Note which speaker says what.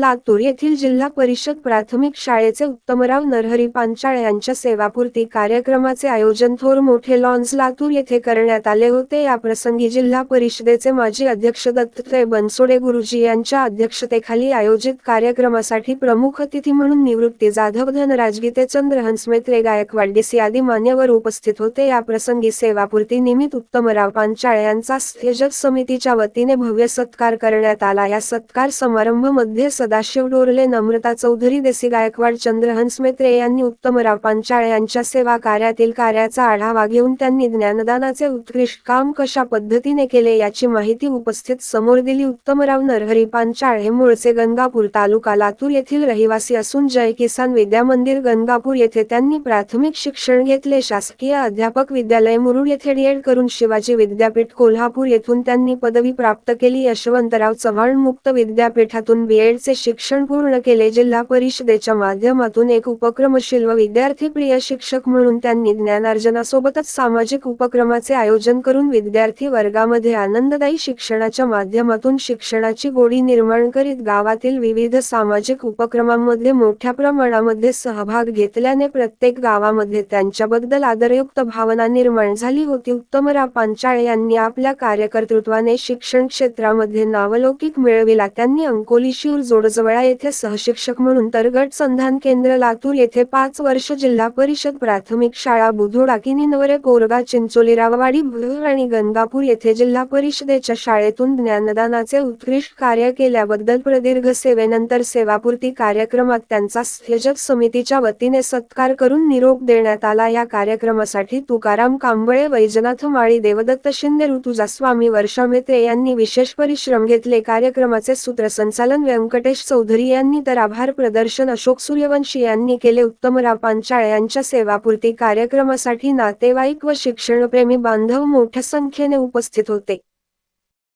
Speaker 1: लातूर येथील जिल्हा परिषद प्राथमिक शाळेचे उत्तमराव नरहरी पांचाळ यांच्या सेवापूर्ती कार्यक्रमाचे आयोजन थोर मोठे लॉन्स लातूर येथे करण्यात आले होते. या प्रसंगी जिल्हा परिषदेचे माजी अध्यक्ष दत्तात्रय बनसोडे गुरुजी यांच्या अध्यक्षतेखाली आयोजित कार्यक्रमासाठी प्रमुख अतिथी म्हणून निवृत्ती जाधव धनराज गीते चंद्र मेत्रे गायकवाड डीसी आदी मान्यवर उपस्थित होते. या प्रसंगी सेवापूर्ती निमित्त उत्तमराव पांचाळ यांचा स्थेजक समितीच्या वतीने भव्य सत्कार करण्यात आला. या सत्कार समारंभमध्ये सदाशिव डोरले नम्रता चौधरी देसी गायकवाड चंद्रहंस मेत्रे यांनी उत्तमराव पांचाळ यांच्या सेवा कार्यातील कार्याचा आढावा घेऊन त्यांनी ज्ञानदानाचे उत्कृष्ट काम कशा पद्धतीने केले याची माहिती उपस्थित समोर दिली. उत्तमराव नरहरी पांचाळ हे मूळचे गंगापूर तालुका लातूर येथील रहिवासी असून जय किसान विद्या मंदिर गंगापूर येथे त्यांनी प्राथमिक शिक्षण घेतले. शासकीय अध्यापक विद्यालय मुरुड येथे डीएड करून शिवाजी विद्यापीठ कोल्हापूर येथून त्यांनी पदवी प्राप्त केली. यशवंतराव चव्हाण मुक्त विद्यापीठातून बीएडचे शिक्षण पूर्ण केले. जिल्हा परिषदेच्या माध्यमातून एक उपक्रमशील व विद्यार्थी प्रिय शिक्षक म्हणून त्यांनी ज्ञानार्जनासोबतच सामाजिक उपक्रमाचे आयोजन करून विद्यार्थी वर्गामध्ये आनंददायी शिक्षणाच्या माध्यमातून शिक्षणाची गोडी निर्माण करीत गावातील विविध सामाजिक उपक्रमांमध्ये मोठ्या प्रमाणामध्ये सहभाग घेतल्याने प्रत्येक गावामध्ये त्यांच्याबद्दल आदरयुक्त भावना निर्माण झाली होती. उत्तमराव पांचाळे यांनी आपल्या कार्यकर्तृत्वाने शिक्षण क्षेत्रामध्ये नावलौकिक मिळविला. त्यांनी अंकोली जोड जोडजवळा येथे सहशिक्षक म्हणून तर गट संधान केंद्र लातूर येथे पाच वर्ष जिल्हा परिषद प्राथमिक शाळा बुधोडाकिनी नवरे कोरगा चिंचोली राववाडी भुर आणि गंगापूर येथे जिल्हा परिषदेच्या शाळेतून ज्ञानदानाचे उत्कृष्ट कार्य केल्याबद्दल प्रदीर्घ सेवेनंतर सेवापूर्ती कार्यक्रमात त्यांचा स्थेजक समितीच्या वतीने सत्कार करून निरोप देण्यात आला. या कार्यक्रमासाठी तुकाराम कांबळे वैजनाथ माळी देवदत्त शिंदे ऋतुजा स्वामी वर्षा मेत्रे यांनी विशेष परिश्रम घेतले. कार्यक्रमाचे सूत्रसंचालन व्यंकटेश चौधरी यांनी तर आभार प्रदर्शन अशोक सूर्यवंशी यांनी केले. उत्तमराव पांचाळ यांच्या सेवापूर्ती कार्यक्रमासाठी नातेवाईक व शिक्षणप्रेमी बांधव मोठ्या संख्येने उपस्थित होते.